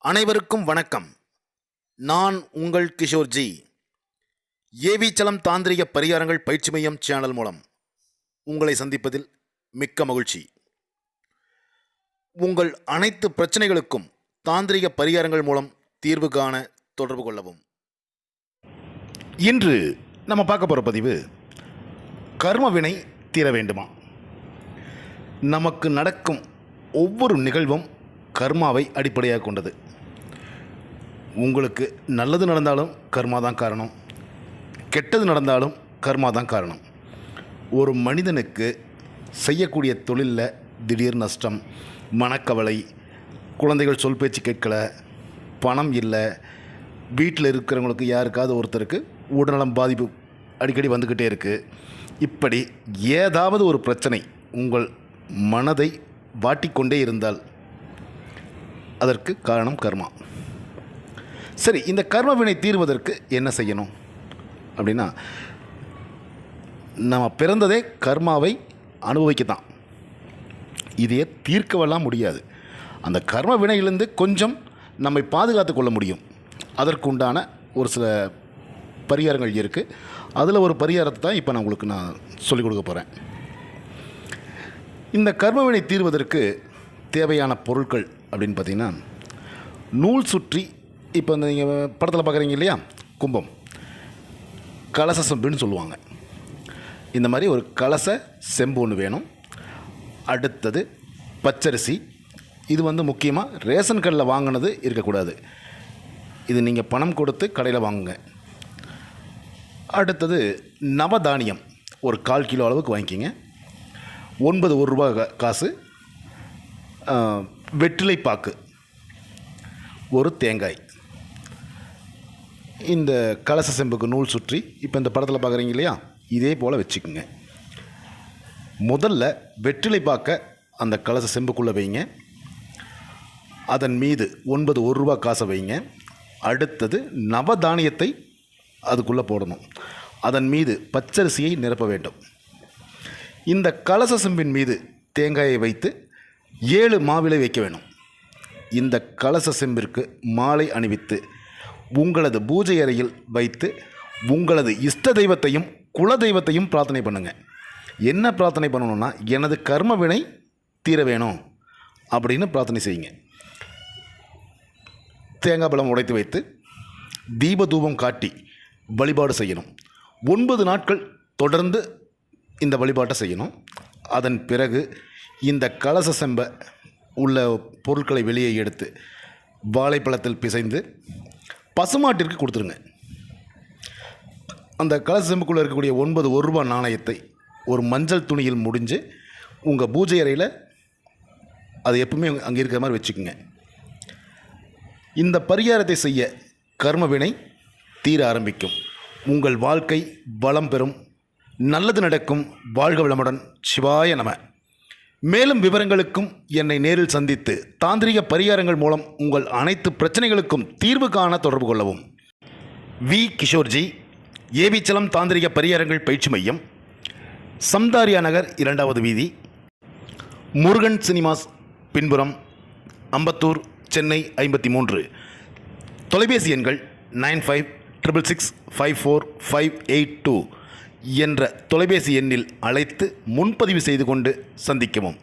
அனைவருக்கும் வணக்கம். நான் உங்கள் கிஷோர்ஜி ஏவிச்சலம் தாந்திரிக பரிகாரங்கள் பயிற்சி மையம் சேனல் மூலம் உங்களை சந்திப்பதில் மிக்க மகிழ்ச்சி. உங்கள் அனைத்து பிரச்சனைகளுக்கும் தாந்திரிக பரிகாரங்கள் மூலம் தீர்வு காண தொடர்பு கொள்ளவும். இன்று நம்ம பார்க்க போகிற பதிவு கர்மவினை தீர வேண்டுமா? நமக்கு நடக்கும் ஒவ்வொரு நிகழ்வும் கர்மாவை அடிப்படையாக கொண்டது. உங்களுக்கு நல்லது நடந்தாலும் கர்மா தான் காரணம். கெட்டது நடந்தாலும் கர்மா தான் காரணம். ஒரு மனிதனுக்கு செய்யக்கூடிய தொழிலில் திடீர் நஷ்டம் மனக்கவலை குழந்தைகள் சொல் பேச்சு கேட்கல பணம் இல்லை வீட்டில் இருக்கிறவங்களுக்கு யாருக்காவது ஒருத்தருக்கு உடல்நலம் பாதிப்பு அடிக்கடி வந்துக்கிட்டே இருக்குது இப்படி ஏதாவது ஒரு பிரச்சனை உங்கள் மனதை வாட்டிக்கொண்டே இருந்தால் அதற்கு காரணம் கர்மா. சரி இந்த கர்ம வினை தீர்வதற்கு என்ன செய்யணும்? அப்படின்னா நம்ம பிறந்ததே கர்மாவை அனுபவிக்க தான் இதையே தீர்க்கவெல்லாம் முடியாது. அந்த கர்ம வினையிலிருந்து கொஞ்சம் நம்மை பாதுகாத்து கொள்ள முடியும். அதற்கு உண்டான ஒரு சில பரிகாரங்கள் இருக்குது அதில் ஒரு பரிகாரத்தை தான் இப்போ நான் உங்களுக்கு நான் சொல்லிக் கொடுக்க போகிறேன் இந்த கர்மவினை தீர்வதற்கு தேவையான பொருட்கள் அப்படின்னு பார்த்தீங்கன்னா நூல் சுற்றி இப்போ இந்த நீங்கள் படத்தில் பார்க்குறீங்க இல்லையா? கும்பம். கலச செம்புன்னு சொல்லுவாங்க. இந்த மாதிரி ஒரு கலச செம்பு ஒன்று வேணும். அடுத்தது பச்சரிசி. இது வந்து முக்கியமாக ரேஷன் கடையில் வாங்கினது இருக்கக்கூடாது. இது நீங்கள் பணம் கொடுத்து கடையில் வாங்குங்க. அடுத்தது நவதானியம். ஒரு கால் கிலோ அளவுக்கு வாங்கிக்கிங்க. ஒன்பது ஒரு ரூபா கா- காசு. வெற்றிலை வெற்றிலைப்பாக்கு ஒரு தேங்காய். இந்த கலச செம்புக்கு நூல் சுற்றி இப்போ இந்த படத்தில் பார்க்குறீங்க இல்லையா? இதே போல் வச்சுக்குங்க. முதல்ல வெற்றிலை பார்க்க அந்த கலச செம்புக்குள்ளே வைங்க. அதன் மீது ஒன்பது ஒரு ரூபா காசை வைங்க. அடுத்தது நவதானியத்தை அதுக்குள்ளே போடணும். அதன் மீது பச்சரிசியை நிரப்ப வேண்டும். இந்த கலச செம்பின் மீது தேங்காயை வைத்து ஏழு மாவிலை வைக்க வேணும். இந்த கலச செம்பிற்கு மாலை அணிவித்து உங்களது பூஜை அறையில் வைத்து உங்களது இஷ்ட தெய்வத்தையும் குல தெய்வத்தையும் பிரார்த்தனை பண்ணுங்கள் என்ன பிரார்த்தனை பண்ணணும்னா எனது கர்ம வினை தீர வேணும் அப்படின்னு பிரார்த்தனை செய்யுங்க. தேங்காய் பழம் உடைத்து வைத்து தீப தூபம் காட்டி வழிபாடு செய்யணும். ஒன்பது நாட்கள் தொடர்ந்து இந்த வழிபாட்டை செய்யணும். அதன் பிறகு இந்த கலச செம்பை உள்ள பொருட்களை வெளியே எடுத்து வாழைப்பழத்தில் பிசைந்து பசுமாட்டிற்கு கொடுத்துருங்க. அந்த கலச செம்புக்குள்ளே இருக்கக்கூடிய ஒன்பது ஒரு ரூபா நாணயத்தை ஒரு மஞ்சள் துணியில் முடிஞ்சு உங்கள் பூஜை அறையில் அது எப்பவுமே அங்கே இருக்கிற மாதிரி வச்சுக்கோங்க. இந்த பரிகாரத்தை செய்ய கர்மவினை தீர ஆரம்பிக்கும். உங்கள் வாழ்க்கை வளம் பெறும். நல்லது நடக்கும். வாழ்க வளமுடன். சிவாய நம. மேலும் விவரங்களுக்கும் என்னை நேரில் சந்தித்து தாந்திரிக பரிகாரங்கள் மூலம் உங்கள் அனைத்து பிரச்சனைகளுக்கும் தீர்வு காண தொடர்பு கொள்ளவும். வி. கிஷோர்ஜி ஏவிச்சலம் தாந்திரிக பரிகாரங்கள் பயிற்சி மையம் சம்தாரியா நகர் இரண்டாவது வீதி முருகன் சினிமாஸ் பின்புறம் அம்பத்தூர் சென்னை ஐம்பத்தி மூன்று தொலைபேசி எண்கள் nine five triple six five four five eight two. என்ற தொலைபேசி எண்ணில் அழைத்து முன்பதிவு செய்து கொண்டு சந்திக்கவும்.